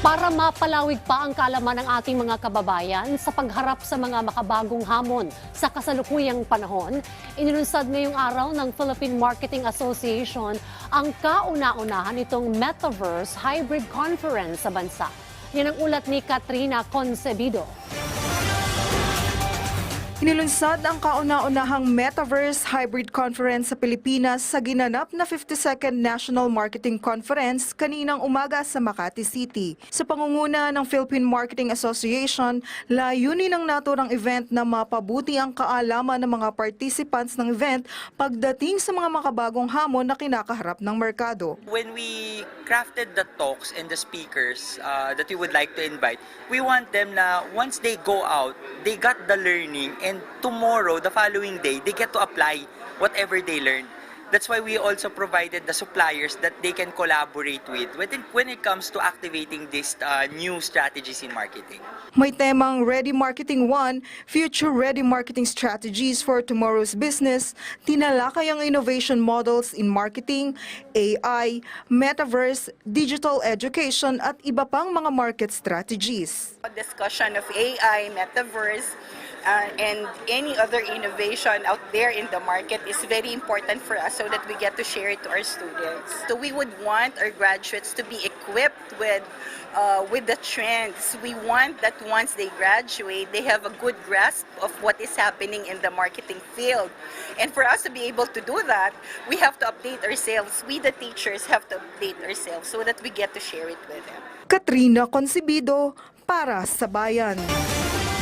para mapalawig pa ang kalaman ng ating mga kababayan sa pagharap sa mga makabagong hamon sa kasalukuyang panahon, inilunsad ngayong araw ng Philippine Marketing Association ang kauna-unahan itong Metaverse Hybrid Conference sa bansa. Yan ang ulat ni Katrina Concebido. Inilunsad ang kauna-unahang Metaverse Hybrid Conference sa Pilipinas sa ginanap na 52nd National Marketing Conference kaninang umaga sa Makati City. Sa pangunguna ng Philippine Marketing Association, layunin ng naturang event na mapabuti ang kaalaman ng mga participants ng event pagdating sa mga makabagong hamon na kinakaharap ng merkado. when we crafted the talks and the speakers uh, that we would like to invite, we want them na once they go out, they got the learning and tomorrow, the following day, they get to apply whatever they learned. That's why we also provided the suppliers that they can collaborate with when it, when it comes to activating these uh, new strategies in marketing. May temang Ready Marketing 1, Future Ready Marketing Strategies for Tomorrow's Business, tinalakay ang innovation models in marketing, AI, metaverse, digital education at iba pang mga market strategies. discussion of AI, metaverse, uh, and any other innovation out there in the market is very important for us so that we get to share it to our students. So we would want our graduates to be equipped with uh, with the trends. We want that once they graduate, they have a good grasp of what is happening in the marketing field. And for us to be able to do that, we have to update ourselves. We, the teachers, have to update ourselves so that we get to share it with them. Katrina Concebido para sa Bayan.